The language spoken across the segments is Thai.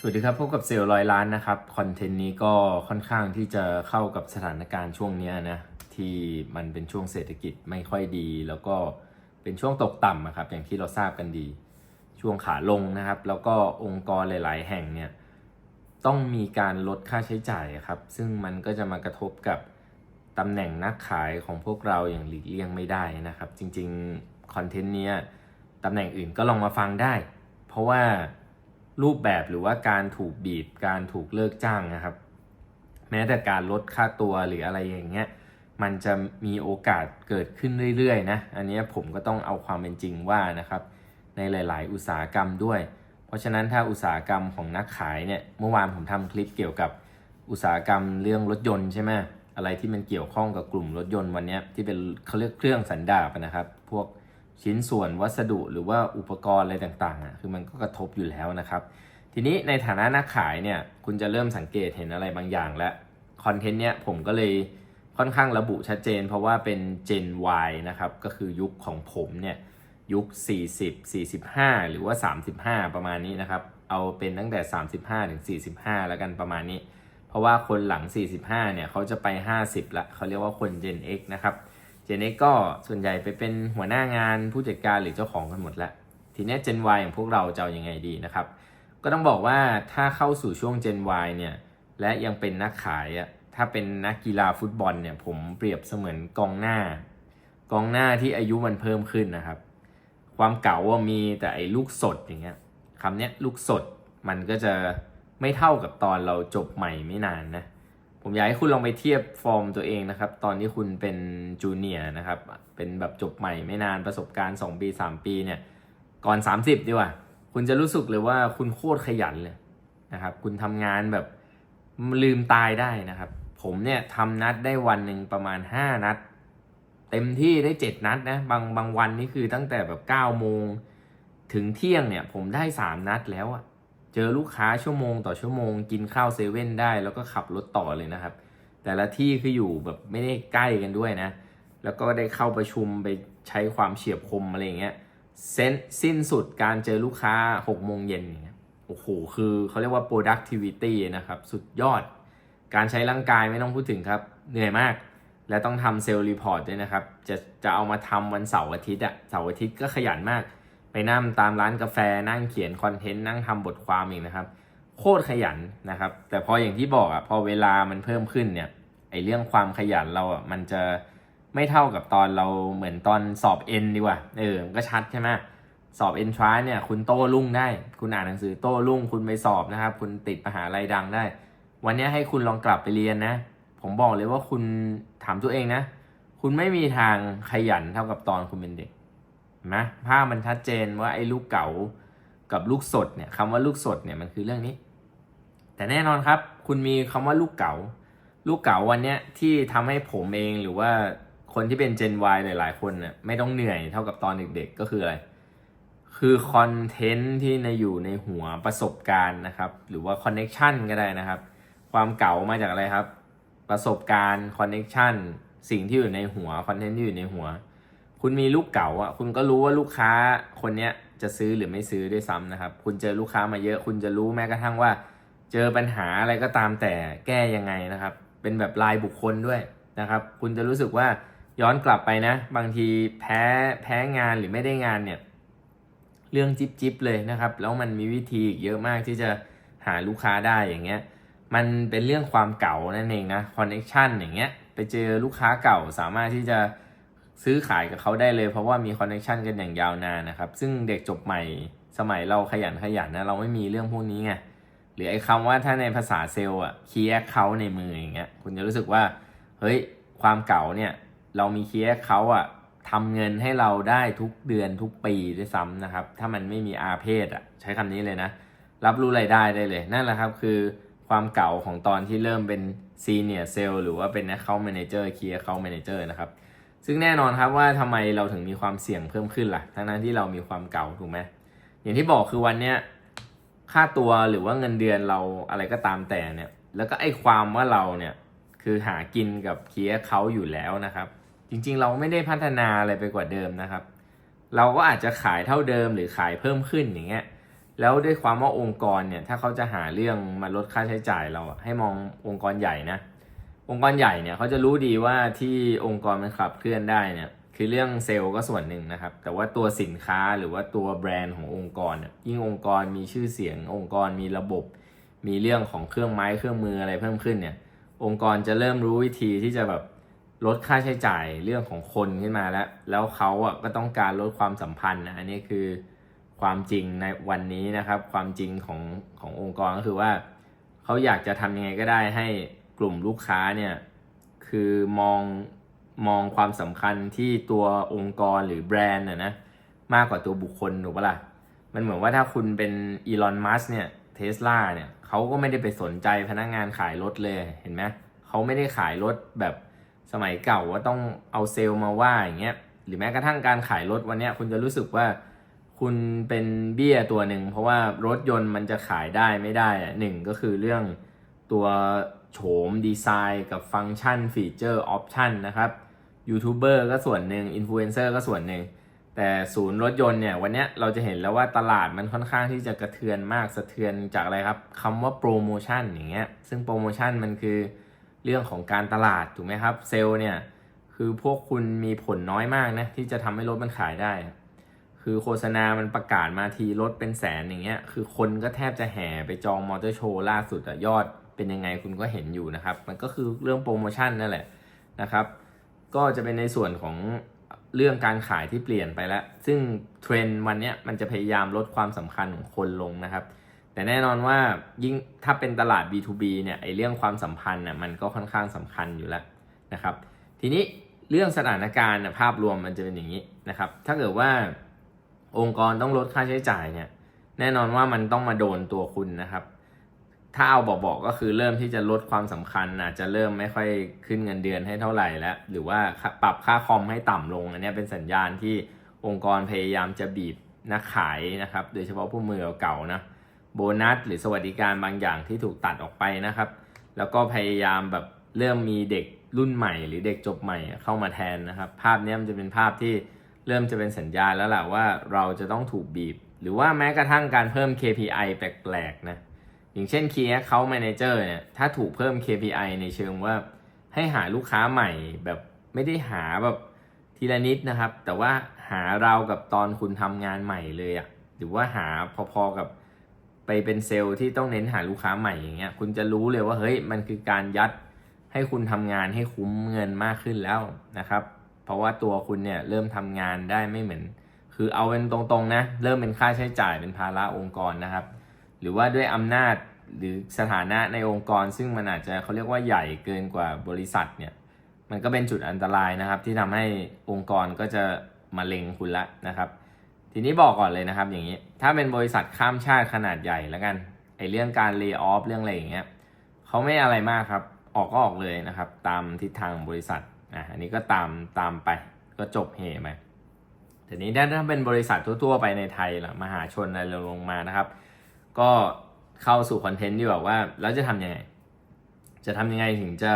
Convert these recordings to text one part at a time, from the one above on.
สวัสดีครับพบกับเซลล์ร้อยล้านนะครับคอนเทนต์นี้ก็ค่อนข้างที่จะเข้ากับสถานการณ์ช่วงนี้นะที่มันเป็นช่วงเศรษฐกิจไม่ค่อยดี แล้วก็เป็นช่วงตกต่ำอะครับอย่างที่เราทราบกันดี ช่วงขาลงนะครับ แล้วก็องค์กรหลาย ๆ แห่งเนี่ยต้องมีการลดค่าใช้จ่ายครับซึ่งมันก็จะมากระทบกับตำแหน่งนักขายของพวกเราอย่างหลีกเลี่ยงไม่ได้นะครับ จริงๆคอนเทนต์เนี้ยตำแหน่งอื่นก็ลองมาฟังได้ เพราะว่า รูปแบบหรือว่าการถูกบีบการถูกเลิกจ้างนะครับ แม้แต่การลดค่าตัวหรืออะไรอย่างเงี้ยมันจะมีโอกาสเกิดขึ้นเรื่อยๆนะอันนี้ผมก็ต้องเอาความเป็นจริงว่านะครับ ในหลาย ๆ อุตสาหกรรมด้วย เพราะฉะนั้นถ้าอุตสาหกรรมของนักขายเนี่ยเมื่อวานผมทำคลิปเกี่ยวกับอุตสาหกรรมเรื่องรถยนต์ใช่ไหมอะไรที่มันเกี่ยวข้องกับกลุ่มรถยนต์วันนี้ที่เป็นเขาเรียกเครื่องสันดาปนะครับ พวก ชิ้นส่วนวัสดุหรือว่าอุปกรณ์อะไรต่างๆอะคือมันก็กระทบอยู่แล้วนะครับ ทีนี้ในฐานะนักขายเนี่ยคุณจะเริ่มสังเกตเห็นอะไรบางอย่างแล้วคอนเทนต์เนี้ยผมก็เลยค่อนข้างระบุชัดเจน เพราะว่าเป็น Gen Y นะครับก็คือยุคของผมเนี่ยยุค 40 45 หรือว่า 35 ประมาณนี้นะครับ เอาเป็นตั้งแต่ 35 ถึง 45 แล้วกันประมาณนี้ เพราะว่าคนหลัง 45 เนี่ยเขาจะไป 50ละเขาเรียกว่าคน Gen X นะครับ Gen X ก็ส่วนใหญ่ไปเป็นหัวหน้างานผู้จัดการหรือเจ้าของกันหมดแล้วทีนี้ย Gen Y อย่างพวกเราจะเอายังไงดีนะครับ ก็ต้องบอกว่าถ้าเข้าสู่ช่วง Gen Y เนี่ย และยังเป็นนักขายอะถ้าเป็นนักกีฬาฟุตบอลเนี่ย ผมเปรียบเสมือนกองหน้า กองหน้าที่อายุมันเพิ่มขึ้นนะครับ ความเก่าว่ามีแต่ไอ้ลูกสดอย่างเงี้ยคำเนี้ยลูกสดมันก็จะไม่เท่ากับตอนเราจบใหม่ไม่นานนะ ผมอยากให้คุณลองไปเทียบฟอร์มตัวเองนะครับ ตอนที่คุณเป็นจูเนียร์นะครับ เป็นแบบจบใหม่ไม่นานประสบการณ์ 2 ปี 3 ปีเนี่ย ก่อน 30 ดีกว่า คุณจะรู้สึกเลยว่าคุณโคตรขยันเลยนะครับ คุณทำงานแบบลืมตายได้นะครับ ผมเนี่ยทำนัดได้วันหนึ่งประมาณ 5 นัด เต็มที่ได้ 7 นัดนะ บางบางวันนี่คือตั้งแต่แบบ9โมงถึงเที่ยงเนี่ย ผมได้ 3 นัดแล้วอะ เจอลูกค้าชั่วโมงต่อชั่วโมง กินข้าวเซเว่นได้แล้วก็ขับรถต่อเลยนะครับ แต่ละที่คืออยู่แบบไม่ได้ใกล้กันด้วยนะ แล้วก็ได้เข้าประชุมไปใช้ความเฉียบคมอะไรเงี้ยเซนสิ้นสุดการเจอลูกค้า6โมงเย็นโอ้โห คือเขาเรียกว่า productivity นะครับ สุดยอด การใช้ร่างกายไม่ต้องพูดถึงครับ เหนื่อยมาก และต้องทำเซลล์รีพอร์ตด้วยนะครับ จะจะเอามาทำวันเสาร์อาทิตย์อะเสาร์อาทิตย์ก็ขยันมาก นั่งตามร้านกาแฟนั่งเขียนคอนเทนต์นั่งทำบทความอีกนะครับ โคตรขยันนะครับ แต่พออย่างที่บอกอะพอเวลามันเพิ่มขึ้นเนี่ยไอเรื่องความขยันเราอะมันจะไม่เท่ากับตอนเราเหมือนตอนสอบเอ็นดีกว่าเออก็ชัดใช่ไหมสอบเอ็นทรานเนี่ยคุณโต้รุ่งได้ คุณอ่านหนังสือโต้รุ่งคุณไปสอบนะครับ คุณติดมหาลัยดังได้ วันนี้ให้คุณลองกลับไปเรียนนะ ผมบอกเลยว่าคุณถามตัวเองนะ คุณไม่มีทางขยันเท่ากับตอนคุณเป็นเด็ก นไหมภาพมันชัดเจนว่าไอ้ลูกเก๋ากับลูกสดเนี่ยคำว่าลูกสดเนี่ยมันคือเรื่องนี้ แต่แน่นอนครับ คุณมีคำว่าลูกเก๋าลูกเก๋าวันเนี้ยที่ทำให้ผมเองหรือว่าคนที่เป็น Gen Y หลาย ๆ คนเนี่ยไม่ต้องเหนื่อยเท่ากับตอนเด็กๆก็คืออะไร คือคอนเทนต์ที่ในอยู่ในหัวประสบการณ์นะครับ หรือว่าคอนเน็ชันก็ได้นะครับ ความเก่ามาจากอะไรครับ ประสบการณ์คอนเน็ชันสิ่งที่อยู่ในหัวคอนเทนต์ที่อยู่ในหัว คุณมีลูกเก่าอะคุณก็รู้ว่าลูกค้าคนเนี้ยจะซื้อหรือไม่ซื้อด้วยซ้ำนะครับ คุณเจอลูกค้ามาเยอะ คุณจะรู้แม้กระทั่งว่า เจอปัญหาอะไรก็ตามแต่แก้ยังไงนะครับ เป็นแบบรายบุคคลด้วยนะครับ คุณจะรู้สึกว่าย้อนกลับไปนะ บางทีแพ้แพ้งานหรือไม่ได้งานเนี่ย เรื่องจิบจิบเลยนะครับ แล้วมันมีวิธีอีกเยอะมากที่จะหาลูกค้าได้อย่างเงี้ย มันเป็นเรื่องความเก่านั่นเองนะคอนเน็ชันอย่างเงี้ย ไปเจอลูกค้าเก่าสามารถที่จะ ซื้อขายกับเขาได้เลย เพราะว่ามีคอนเน็ชันกันอย่างยาวนานนะครับ ซึ่งเด็กจบใหม่สมัยเราขยันขยันนะเราไม่มีเรื่องพวกนี้ไงหรือไอ้คำว่าถ้าในภาษาเซลล์อะคีย์เคาในมืออย่างเงี้ยคุณจะรู้สึกว่าเฮ้ยความเก่าเนี่ยเรามีคีย์เคาอะทำเงินให้เราได้ทุกเดือนทุกปีด้วยซ้ำนะครับ ถ้ามันไม่มีอาเพศอะใช้คำนี้เลยนะ รับรู้รายได้ได้เลย นั่นแหละครับคือความเก่าของตอนที่เริ่มเป็นซีเนียร์เซลล์หรือว่าเป็น Account Manager Key Account Manager นะครับ ซึ่งแน่นอนครับว่าทำไมเราถึงมีความเสี่ยงเพิ่มขึ้นล่ะ ทั้งนั้นที่เรามีความเก่าถูกไหมอย่างที่บอกคือวันเนี้ยค่าตัวหรือว่าเงินเดือนเราอะไรก็ตามแต่เนี่ย แล้วก็ไอ้ความว่าเราเนี่ยคือหากินกับเคียเขาอยู่แล้วนะครับ จริงๆ เราไม่ได้พัฒนาอะไรไปกว่าเดิมนะครับ เราก็อาจจะขายเท่าเดิมหรือขายเพิ่มขึ้นอย่างเงี้ยแล้วด้วยความว่าองค์กรเนี่ยถ้าเขาจะหาเรื่องมาลดค่าใช้จ่ายเราให้มององค์กรใหญ่นะ องค์กรใหญ่เนี่ยเขาจะรู้ดีว่าที่องค์กรมันขับเคลื่อนได้เนี่ยคือเรื่องเซลล์ก็ส่วนหนึ่งนะครับ แต่ว่าตัวสินค้าหรือว่าตัวแบรนด์ขององค์กรเนี่ยยิ่งองค์กรมีชื่อเสียง องค์กรมีระบบ มีเรื่องของเครื่องไม้เครื่องมืออะไรเพิ่มขึ้นเนี่ยองค์กรจะเริ่มรู้วิธีที่จะแบบลดค่าใช้จ่ายเรื่องของคนขึ้นมาแล้ว แล้วเขาอะก็ต้องการลดความสัมพันธ์นะอันนี้คือความจริงในวันนี้นะครับ ความจริงของขององค์กรก็คือว่าเขาอยากจะทำยังไงก็ได้ให้ กลุ่มลูกค้าเนี่ยคือมองมองความสำคัญที่ตัวองค์กรหรือแบรนด์นะนะมากกว่าตัวบุคคลถูกปะล่ะ มันเหมือนว่าถ้าคุณเป็นอีลอนมัสเนี่ยเทสลาเนี่ยเขาก็ไม่ได้ไปสนใจพนักงานขายรถเลยเห็นไหมเขาไม่ได้ขายรถแบบสมัยเก่าว่าต้องเอาเซลล์มาว่าอย่างเงี้ยหรือแม้กระทั่งการขายรถวันนี้คุณจะรู้สึกว่าคุณเป็นเบี้ยตัวหนึ่ง เพราะว่ารถยนต์มันจะขายได้ไม่ได้อะหนึ่งก็คือเรื่องตัว โฉมดีไซน์กับฟังก์ชันฟีเจอร์ออปชันนะครับยูทูบเบอร์ก็ส่วนหนึ่งอินฟลูเอนเซอร์ก็ส่วนหนึ่ง แต่ศูนย์รถยนต์เนี่ย วันนี้เราจะเห็นแล้วว่าตลาดมันค่อนข้างที่จะกระเทือนมากสะเทือนจากอะไรครับคำว่าโปรโมชั่นอย่างเงี้ยซึ่งโปรโมชั่นมันคือเรื่องของการตลาดถูกไหมครับเซลล์เนี่ยคือพวกคุณมีผลน้อยมากนะที่จะทำให้รถมันขายได้ คือโฆษณามันประกาศมาทีรถเป็นแสนอย่างเงี้ยคือคนก็แทบจะแห่ไปจองมอเตอร์โชว์ล่าสุดอะยอด เป็นยังไงคุณก็เห็นอยู่นะครับ มันก็คือเรื่องโปรโมชั่นนั่นแหละนะครับ ก็จะเป็นในส่วนของเรื่องการขายที่เปลี่ยนไปแล้ว ซึ่งเทรนด์วันนี้มันจะพยายามลดความสำคัญของคนลงนะครับ แต่แน่นอนว่ายิ่งถ้าเป็นตลาด B2B เนี่ยไอเรื่องความสัมพันธ์น่ะมันก็ค่อนข้างสำคัญอยู่แล้วนะครับ ทีนี้เรื่องสถานการณ์ภาพรวมมันจะเป็นอย่างนี้นะครับ ถ้าเกิดว่าองค์กรต้องลดค่าใช้จ่ายเนี่ยแน่นอนว่ามันต้องมาโดนตัวคุณนะครับ ถ้าเอาบอกๆก็คือเริ่มที่จะลดความสำคัญอาจจะเริ่มไม่ค่อยขึ้นเงินเดือนให้เท่าไหร่แล้ว หรือว่าปรับค่าคอมให้ต่ำลง อันนี้เป็นสัญญาณที่องค์กรพยายามจะบีบนักขายนะครับ โดยเฉพาะผู้มือเก่านะโบนัสหรือสวัสดิการบางอย่างที่ถูกตัดออกไปนะครับ แล้วก็พยายามแบบเริ่มมีเด็กรุ่นใหม่ หรือเด็กจบใหม่เข้ามาแทนนะครับ ภาพนี้มันจะเป็นภาพที่เริ่มจะเป็นสัญญาณแล้วแหละว่าเราจะต้องถูกบีบ หรือว่าแม้กระทั่งการเพิ่ม KPI แปลกๆนะ อย่างเช่น Key Account Manager เนี่ยถ้าถูกเพิ่ม KPI ในเชิงว่าให้หาลูกค้าใหม่แบบไม่ได้หาแบบทีละนิดนะครับ แต่ว่าหาเรากับตอนคุณทำงานใหม่เลยอะหรือว่าหาพอๆกับไปเป็นเซลล์ที่ต้องเน้นหาลูกค้าใหม่อย่างเงี้ยคุณจะรู้เลยว่าเฮ้ยมันคือการยัดให้คุณทำงานให้คุ้มเงินมากขึ้นแล้วนะครับ เพราะว่าตัวคุณเนี่ยเริ่มทำงานได้ไม่เหมือน คือเอาเป็นตรงๆนะ เริ่มเป็นค่าใช้จ่ายเป็นภาระองค์กรนะครับ หรือว่าด้วยอำนาจหรือสถานะในองค์กร ซึ่งมันอาจจะเขาเรียกว่าใหญ่เกินกว่าบริษัทเนี่ยมันก็เป็นจุดอันตรายนะครับ ที่ทำให้องค์กรก็จะมาเล็งคุณละนะครับ ทีนี้บอกก่อนเลยนะครับ อย่างนี้ ถ้าเป็นบริษัทข้ามชาติขนาดใหญ่แล้วกันไอเรื่องการเลิกออฟเรื่องอะไรอย่างเงี้ยเขาไม่อะไรมากครับ ออกก็ออกเลยนะครับ ตามทิศทางบริษัทอะอันนี้ก็ตามตามไปก็จบเหไปทีนี้ถ้าถ้าเป็นบริษัททั่วๆไปในไทยล่ะมหาชนอะไรลงมานะครับ ก็เข้าสู่คอนเทนต์ดีกว่าว่าแล้วจะทำยังไง จะทำยังไงถึงจะ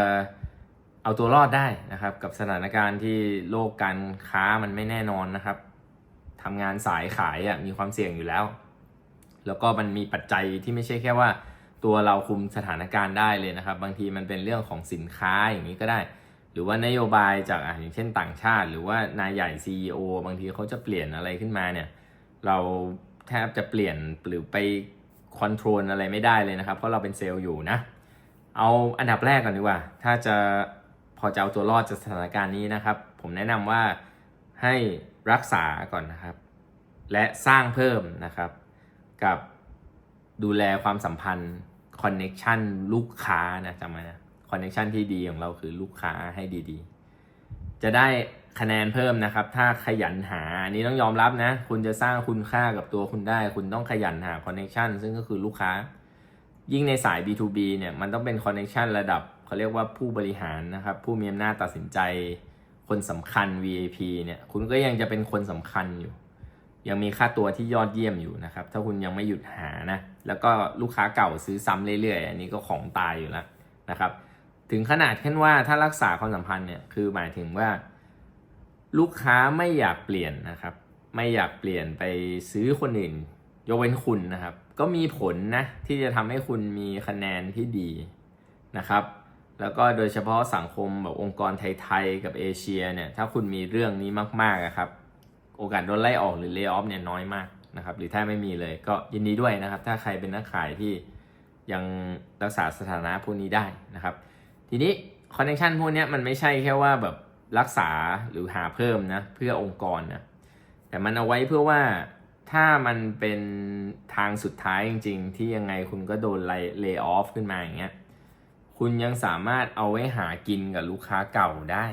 เอาตัวรอดได้นะครับ กับสถานการณ์ที่โลกการค้ามันไม่แน่นอนนะครับทำงานสายขายอะมีความเสี่ยงอยู่แล้ว แล้วก็มันมีปัจจัยที่ไม่ใช่แค่ว่า ตัวเราคุมสถานการณ์ได้เลยนะครับ บางทีมันเป็นเรื่องของสินค้าอย่างนี้ก็ได้ หรือว่านโยบายจากอะอย่างเช่นต่างชาติ หรือว่านายใหญ่ CEO บางทีเขาจะเปลี่ยนอะไรขึ้นมาเนี่ย เราแทบจะเปลี่ยนหรือไป คอนโทรลอะไรไม่ได้เลยนะครับ เพราะเราเป็นเซลล์อยู่นะ เอาอันดับแรกก่อนดีกว่า ถ้าจะพอจะเอาตัวรอดจากสถานการณ์นี้นะครับ ผมแนะนำว่าให้รักษาก่อนนะครับ และสร้างเพิ่มนะครับ กับดูแลความสัมพันธ์คอนเน็ชันลูกค้านะจำไว้นะคอนเน็ชันที่ดีของเราคือลูกค้าให้ดีๆ จะได้ คะแนนเพิ่มนะครับ ถ้าขยันหาอันนี้ต้องยอมรับนะ คุณจะสร้างคุณค่ากับตัวคุณได้ คุณต้องขยันหาคอนเน็ชันซึ่งก็คือลูกค้า ยิ่งในสาย B2B เนี่ยมันต้องเป็นคอนเน็ชันระดับเขาเรียกว่าผู้บริหารนะครับ ผู้มีอำนาจตัดสินใจ คนสำคัญ VIP เนี่ย คุณก็ยังจะเป็นคนสำคัญอยู่ ยังมีค่าตัวที่ยอดเยี่ยมอยู่นะครับ ถ้าคุณยังไม่หยุดหานะ แล้วก็ลูกค้าเก่าซื้อซ้ำเรื่อยๆ อันนี้ก็ของตายอยู่แล้วนะครับ ถึงขนาดแค่นว่าถ้ารักษาความสัมพันธ์เนี่ย คือหมายถึงว่า ลูกค้าไม่อยากเปลี่ยนนะครับ ไม่อยากเปลี่ยนไปซื้อคนอื่น ยกเว้นคุณนะครับ ก็มีผลนะ ที่จะทำให้คุณมีคะแนนที่ดีนะครับ แล้วก็โดยเฉพาะสังคมแบบองค์กรไทยๆกับเอเชียเนี่ย ถ้าคุณมีเรื่องนี้มากๆะครับ โอกาสโดนไล่ออกหรือเลิกออฟเนี่ยน้อยมากนะครับ หรือถ้าไม่มีเลยก็ยินดีด้วยนะครับ ถ้าใครเป็นนักขายที่ยังรักษาสถานะพวกนี้ได้นะครับ ทีนี้คอนเนคชันพวกนี้มันไม่ใช่แค่ว่าแบบ รักษาหรือหาเพิ่มนะเพื่อองค์กรนะแต่มันเอาไว้เพื่อว่าถ้ามันเป็นทางสุดท้ายจริง ๆ ที่ยังไงคุณก็โดนไล่เลิกออฟขึ้นมาอย่างเงี้ยคุณยังสามารถเอาไว้หากินกับลูกค้าเก่าได้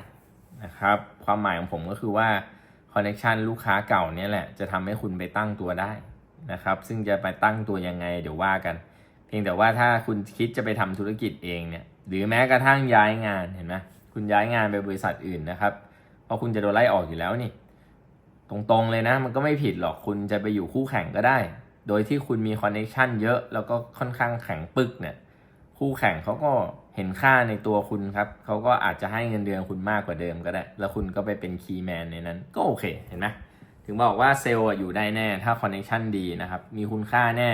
นะครับ ความหมายของผมก็คือว่าคอนเน t ชันลูกค้าเก่าเนี่ยแหละจะทำให้คุณไปตั้งตัวได้นะครับ ซึ่งจะไปตั้งตัวยังไงเดี๋ยวว่ากัน เพียงแต่ว่าถ้าคุณคิดจะไปทำธุรกิจเองเนี่ยหรือแม้กระทั่งย้ายงานเห็นไหม คุณย้ายงานไปบริษัทอื่นนะครับ เพราะคุณจะโดนไล่ออกอยู่แล้วนี่ ตรงๆเลยนะ มันก็ไม่ผิดหรอกคุณจะไปอยู่คู่แข่งก็ได้ โดยที่คุณมีคอนเน t ชันเยอะแล้วก็ค่อนข้างแข็งปึกเนี่ย คู่แข่งเขาก็เห็นค่าในตัวคุณครับเขาก็อาจจะให้เงินเดือนคุณมากกว่าเดิมก็ได้ แล้วคุณก็ไปเป็นคีย์แมนในนั้นก็โอเคเห็นไหมถึงบอกว่าเซลล์อยู่ได้แน่ถ้าคอนเน t ชันดีนะครับมีคุณค่าแน่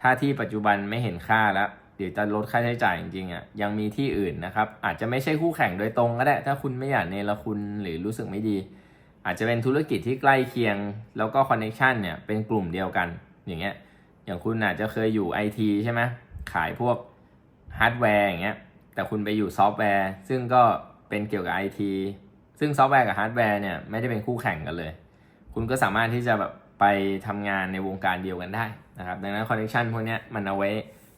ถ้าที่ปัจจุบันไม่เห็นค่าแล้ว เดี๋ยวจะลดค่าใช้จ่ายจริงๆอะยังมีที่อื่นนะครับ อาจจะไม่ใช่คู่แข่งโดยตรงก็ได้ ถ้าคุณไม่อยากเนรคุณหรือรู้สึกไม่ดี อาจจะเป็นธุรกิจที่ใกล้เคียง แล้วก็คอนเน t ชันเนี่ยเป็นกลุ่มเดียวกันอย่างเงี้ยอย่างคุณอาจจะเคยอยู่ไอทีใช่ไหมขายพวกฮาร์ดแวร์อย่างเงี้ยแต่คุณไปอยู่ซอฟต์แวร์ ซึ่งก็เป็นเกี่ยวกับไอทีซึ่งซอฟต์แวร์กับฮาร์ดแวร์เนี่ยไม่ได้เป็นคู่แข่งกันเลย คุณก็สามารถที่จะแบบไปทำงานในวงการเดียวกันได้นะครับ ดังนั้นคอนเนคชันพวกเนี้ยมันเอาไว้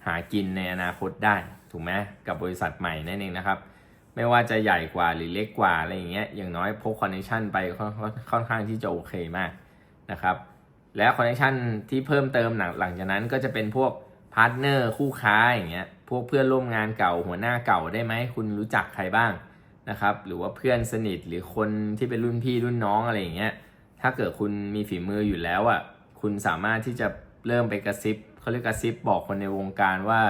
หากินในอนาคตได้ถูกไหมกับบริษัทใหม่นั่นเองนะครับ ไม่ว่าจะใหญ่กว่าหรือเล็กกว่าอะไรอย่างเงี้ยอย่างน้อยพกคอนเนคชันไปค่อนค่อนข้างที่จะโอเคมากนะครับและคอนเนคชันที่เพิ่มเติมหลังหลังจากนั้นก็จะเป็นพวกพาร์ทเนอร์คู่ค้าอย่างเงี้ยพวกเพื่อนร่วมงานเก่าหัวหน้าเก่าได้ไหมคุณรู้จักใครบ้างนะครับหรือว่าเพื่อนสนิทหรือคนที่เป็นรุ่นพี่รุ่นน้องอะไรอย่างเงี้ยถ้าเกิดคุณมีฝีมืออยู่แล้วอะคุณสามารถที่จะเริ่มไปกระซิบ เขาเรียกกระซิบบอกคนในวงการว่า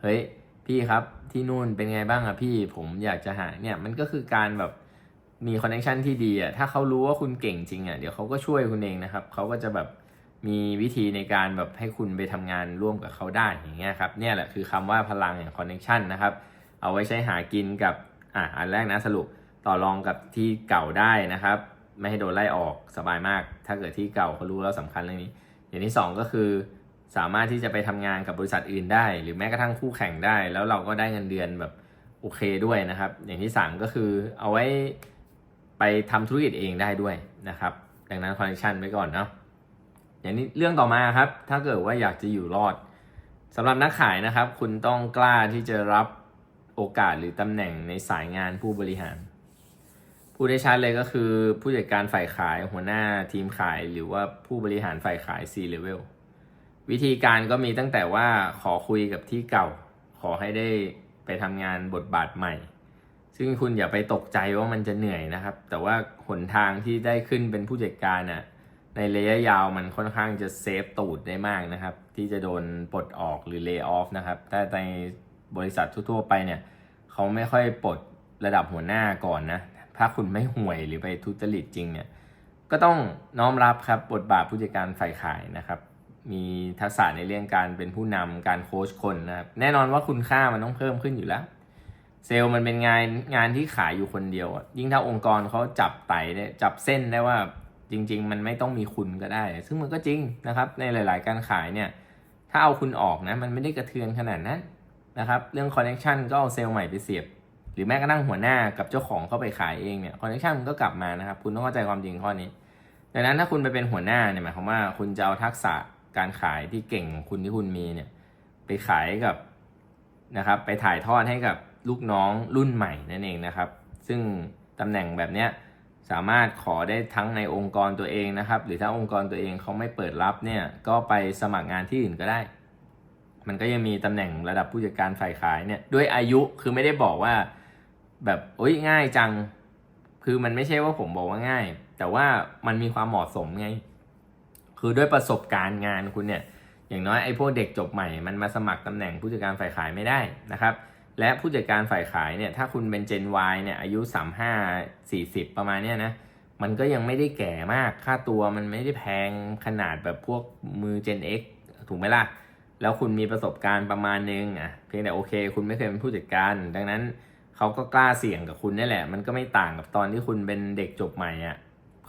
เฮ้ยพี่ครับที่นู่นเป็นไงบ้างอะพี่ผมอยากจะหาเนี่ยมันก็คือการแบบมีคอนเนคชันที่ดีอะถ้าเขารู้ว่าคุณเก่งจริงอะเดี๋ยวเขาก็ช่วยคุณเองนะครับเขาก็จะแบบมีวิธีในการแบบให้คุณไปทำงานร่วมกับเขาได้อย่างเงี้ยครับเนี่ยแหละคือคำว่าพลังแห่งคอนเนคชันนะครับเอาไว้ใช้หากินกับอะอันแรกนะสรุปต่อรองกับที่เก่าได้นะครับ ไม่ให้โดนไล่ออกสบายมาก ถ้าเกิดที่เก่าเขารู้แล้วสำคัญเรื่องนี้ อย่างที่สองก็คือ สามารถที่จะไปทำงานกับบริษัทอื่นได้ หรือแม้กระทั่งคู่แข่งได้ แล้วเราก็ได้เงินเดือนแบบโอเคด้วยนะครับ อย่างที่สามก็คือเอาไว้ไปทำธุรกิจเองได้ด้วยนะครับ ดังนั้นคอนเนคชันไว้ก่อนเนาะอย่างนี้เรื่องต่อมาครับ ถ้าเกิดว่าอยากจะอยู่รอดสำหรับนักขายนะครับ คุณต้องกล้าที่จะรับโอกาสหรือตำแหน่งในสายงานผู้บริหารพูดได้ชัดเลยก็คือผู้จัดการฝ่ายขายหัวหน้าทีมขายหรือว่าผู้บริหารฝ่ายขาย C level วิธีการก็มีตั้งแต่ว่าขอคุยกับที่เก่า ขอให้ได้ไปทำงานบทบาทใหม่ ซึ่งคุณอย่าไปตกใจว่ามันจะเหนื่อยนะครับ แต่ว่าหนทางที่ได้ขึ้นเป็นผู้จัดการน่ะในระยะยาวมันค่อนข้างจะเซฟตูดได้มากนะครับ ที่จะโดนปลดออกหรือเลิกออฟนะครับแต่ในบริษัททั่วๆไปเนี่ย เขาไม่ค่อยปลดระดับหัวหน้าก่อนนะ ถ้าคุณไม่ห่วยหรือไปทุจริตจริงเนี่ย ก็ต้องน้อมรับครับบทบาทผู้จัดการฝ่ายขายนะครับ มีทักษะในเรื่องการเป็นผู้นำการโค้ชคนนะครับ แน่นอนว่าคุณค่ามันต้องเพิ่มขึ้นอยู่แล้ว เซลล์มันเป็นงานงานที่ขายอยู่คนเดียว ยิ่งถ้าองค์กรเขาจับไตได้จับเส้นได้ว่าจริง ๆ มันไม่ต้องมีคุณก็ได้ ซึ่งมันก็จริงนะครับ ในหลาย ๆ การขายเนี่ย ถ้าเอาคุณออกนะ มันไม่ได้กระเทือนขนาดนั้นนะครับ เรื่องคอนเน t ชันก็เอาเซลล์ใหม่ไปเสียบ หรือแม้กระทั่งหัวหน้ากับเจ้าของเข้าไปขายเองเนี่ยคอนเนคชันมันก็กลับมานะครับ คุณต้องเข้าใจความจริงข้อนี้ดังนั้นถ้าคุณไปเป็นหัวหน้าเนี่ยหมายความว่าคุณจะเอาทักษะ การขายที่เก่งของคุณที่คุณมีเนี่ย ไปขายกับนะครับ ไปถ่ายทอดให้กับลูกน้องรุ่นใหม่นั่นเองนะครับ ซึ่งตำแหน่งแบบเนี้ยสามารถขอได้ทั้งในองค์กรตัวเองนะครับ หรือถ้าองค์กรตัวเองเขาไม่เปิดรับเนี่ย ก็ไปสมัครงานที่อื่นก็ได้ มันก็ยังมีตำแหน่งระดับผู้จัดการฝ่ายขายเนี่ยด้วยอายุคือไม่ได้บอกว่า แบบโอ้ยง่ายจัง คือมันไม่ใช่ว่าผมบอกว่าง่าย แต่ว่ามันมีความเหมาะสมไง คือด้วยประสบการณ์งานคุณเนี่ยอย่างน้อยไอ้พวกเด็กจบใหม่มันมาสมัครตำแหน่งผู้จัดการฝ่ายขายไม่ได้นะครับและผู้จัดการฝ่ายขายเนี่ยถ้าคุณเป็น Gen Y เนี่ยอายุ 35 40 ประมาณเนี้ยนะมันก็ยังไม่ได้แก่มากค่าตัวมันไม่ได้แพงขนาดแบบพวกมือ Gen X ถูกไหมล่ะ แล้วคุณมีประสบการณ์ประมาณนึงอะเพียงแต่โอเค คุณไม่เคยเป็นผู้จัดการ ดังนั้นเขาก็กล้าเสี่ยงกับคุณนี่แหละ มันก็ไม่ต่างกับตอนที่คุณเป็นเด็กจบใหม่อะ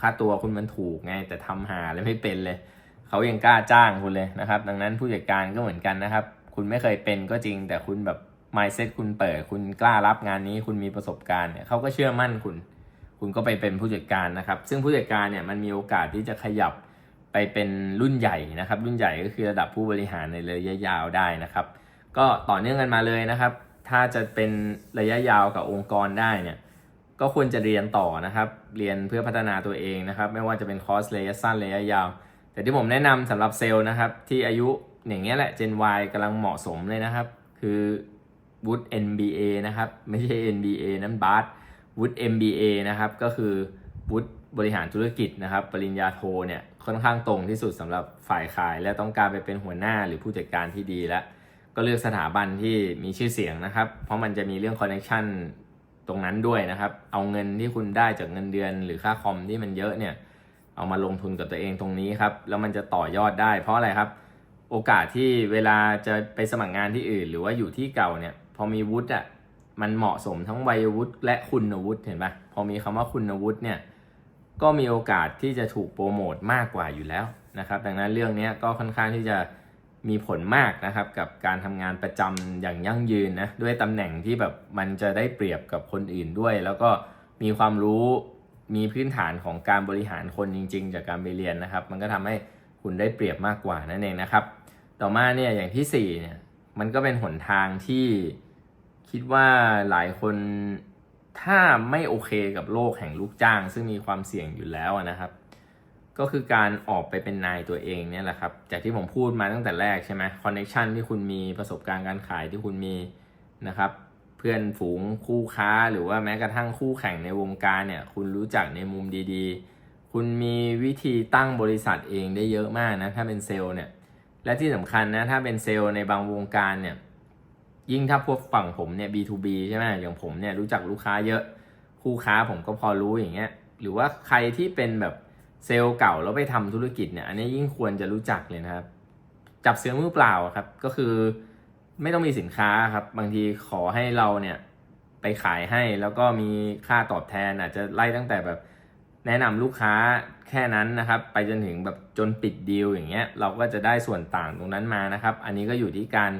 ค่าตัวคุณมันถูกไง แต่ทำหาเลยไม่เป็นเลย เขายังกล้าจ้างคุณเลยนะครับ ดังนั้นผู้จัดการก็เหมือนกันนะครับ คุณไม่เคยเป็นก็จริง แต่คุณแบบ mindset คุณเปิด คุณกล้ารับงานนี้ คุณมีประสบการณ์เนี่ยเขาก็เชื่อมั่นคุณ คุณก็ไปเป็นผู้จัดการนะครับ ซึ่งผู้จัดการเนี่ยมันมีโอกาสที่จะขยับไปเป็นรุ่นใหญ่นะครับ รุ่นใหญ่ก็คือระดับผู้บริหารในระยะยาวได้นะครับ ก็ต่อเนื่องกันมาเลยนะครับ ถ้าจะเป็นระยะยาวกับองค์กรได้เนี่ย ก็ควรจะเรียนต่อนะครับ เรียนเพื่อพัฒนาตัวเองนะครับ ไม่ว่าจะเป็นคอร์สระยะสั้นระยะยาว แต่ที่ผมแนะนำสำหรับเซลล์นะครับ ที่อายุอย่างเงี้ยแหละ Gen Y กำลังเหมาะสมเลยนะครับ คือวุฒิ NBA นะครับ ไม่ใช่ NBA นั้นบาสวุฒิ MBA นะครับ ก็คือวุฒิบริหารธุรกิจนะครับ ปริญญาโทเนี่ยค่อนข้างตรงที่สุดสำหรับฝ่ายขาย และต้องการไปเป็นหัวหน้าหรือผู้จัดการที่ดีแล้วก็เลือกสถาบันที่มีชื่อเสียงนะครับ เพราะมันจะมีเรื่องคอนเน c t ชัน ตรงนั้นด้วยนะครับ เอาเงินที่คุณได้จากเงินเดือน หรือค่าคอมที่มันเยอะเนี่ย เอามาลงทุนกับตัวเองตรงนี้ครับ แล้วมันจะต่อยอดได้ เพราะอะไรครับ โอกาสที่เวลาจะไปสมัครงานที่อื่น หรือว่าอยู่ที่เก่าเนี่ย พอมีวุฒิอะ มันเหมาะสมทั้งวัยวุฒิและคุณวุฒิเห็นปะพอมีคำว่าคุณวุฒิเนี่ย ก็มีโอกาสที่จะถูกโปรโมทมากกว่าอยู่แล้วนะครับ ดังนั้นเรื่องนี้ก็ค่อนข้างที่จะ มีผลมากนะครับกับการทำงานประจำอย่างยั่งยืนนะด้วยตำแหน่งที่แบบมันจะได้เปรียบกับคนอื่นด้วย แล้วก็มีความรู้มีพื้นฐานของการบริหารคนจริง ๆ จากการไปเรียนนะครับ มันก็ทำให้คุณได้เปรียบมากกว่านั่นเองนะครับ ต่อมาเนี่ยอย่างที่สี่เนี่ยมันก็เป็นหนทางที่คิดว่าหลายคนถ้าไม่โอเคกับโลกแห่งลูกจ้าง ซึ่งมีความเสี่ยงอยู่แล้วนะครับ ก็คือการออกไปเป็นนายตัวเองเนี่ยแหละครับ จากที่ผมพูดมาตั้งแต่แรกใช่ไหมคอนเน t ชันที่คุณมีประสบการณ์การขายที่คุณมีนะครับ เพื่อนฝูงคู่ค้าหรือว่าแม้กระทั่งคู่แข่งในวงการเนี่ย คุณรู้จักในมุมดีๆ คุณมีวิธีตั้งบริษัทเองได้เยอะมากนะ ถ้าเป็นเซลล์เนี่ย และที่สำคัญนะ ถ้าเป็นเซลล์ในบางวงการเนี่ย ยิ่งถ้าพวกฝั่งผมเนี่ย B2B ใช่ไหมอย่างผมเนี่ยรู้จักลูกค้าเยอะ คู่ค้าผมก็พอรู้อย่างเงี้ย หรือว่าใครที่เป็นแบบ เซลล์เก่าแล้วไปทำธุรกิจเนี่ยอันนี้ยิ่งควรจะรู้จักเลยนะครับ จับเสือมือเปล่าครับก็คือไม่ต้องมีสินค้าครับ บางทีขอให้เราเนี่ยไปขายให้แล้วก็มีค่าตอบแทนอาจจะไล่ตั้งแต่แบบแนะนำลูกค้าแค่นั้นนะครับ ไปจนถึงแบบจนปิดดีลอย่างเงี้ยเราก็จะได้ส่วนต่างตรงนั้นมานะครับ อันนี้ก็อยู่ที่การ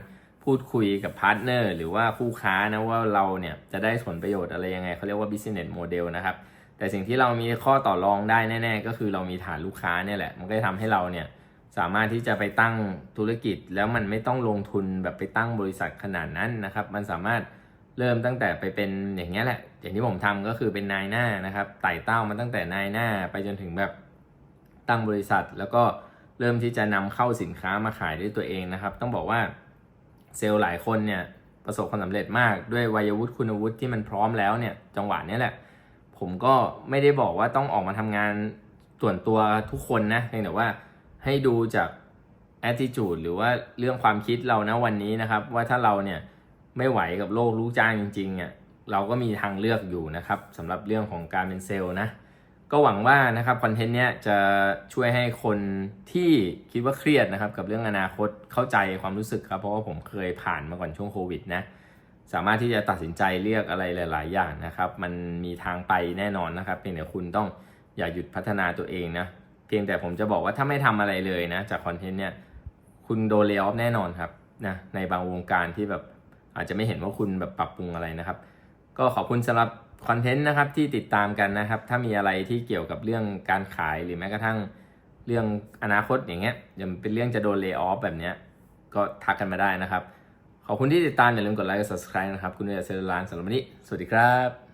พูดคุยกับพาร์ทเนอร์หรือว่าคู่ค้านะว่าเราเนี่ยจะได้ผลประโยชน์อะไรยังไงเขาเรียกว่า business model นะครับ แต่สิ่งที่เรามีข้อต่อรองได้แน่ ๆ ก็คือเรามีฐานลูกค้าเนี่ยแหละ มันก็จะทำให้เราเนี่ยสามารถที่จะไปตั้งธุรกิจแล้วมันไม่ต้องลงทุนแบบไปตั้งบริษัทขนาดนั้นนะครับ มันสามารถเริ่มตั้งแต่ไปเป็นอย่างเงี้ยแหละ อย่างที่ผมทำก็คือเป็นนายหน้านะครับไต่เต้ามาตั้งแต่นายหน้าไปจนถึงแบบตั้งบริษัท แล้วก็เริ่มที่จะนำเข้าสินค้ามาขายด้วยตัวเองนะครับ ต้องบอกว่าเซลล์หลายคนเนี่ยประสบความสำเร็จมากด้วยวัยวุฒิคุณวุฒิที่มันพร้อมแล้วเนี่ยจังหวะนี้แหละ ผมก็ไม่ได้บอกว่าต้องออกมาทำงานส่วนตัวทุกคนนะเพียงแต่ว่าให้ดูจาก attitude หรือว่าเรื่องความคิดเรานะวันนี้นะครับ ว่าถ้าเราเนี่ยไม่ไหวกับโลกลูกจ้างจริงๆอะเราก็มีทางเลือกอยู่นะครับสำหรับเรื่องของการเป็นเซลล์นะ ก็หวังว่านะครับคอนเทนต์เนี้ยจะช่วยให้คนที่คิดว่าเครียดนะครับ กับเรื่องอนาคตเข้าใจความรู้สึกครับ เพราะว่าผมเคยผ่านมาก่อนช่วงโควิดนะ สามารถที่จะตัดสินใจเลือกอะไรหลาย ๆ อย่างนะครับ มันมีทางไปแน่นอนนะครับ เพียงแต่คุณต้องอย่าหยุดพัฒนาตัวเองนะ เพียงแต่ผมจะบอกว่าถ้าไม่ทำอะไรเลยนะ จากคอนเทนต์เนี่ย คุณโดนเล y o อ f แน่นอนครับนะในบางวงการที่แบบอาจจะไม่เห็นว่าคุณแบบปรับปรุงอะไรนะครับ ก็ขอบคุณสำหรับคอนเทนต์นะครับที่ติดตามกันนะครับ ถ้ามีอะไรที่เกี่ยวกับเรื่องการขายหรือแม้กระทั่งเรื่องอนาคตอย่างเงี้ยยังเป็นเรื่องจะโดนเล y o อ f แบบเนี้ยก็ทักกันมาได้นะครับ ขอบคุณที่ติดตามอย่าลืมกดไลค์กด subscribe นะครับ คุณเอเซอร์ลานสำหรับวันนี้ สวัสดีครับ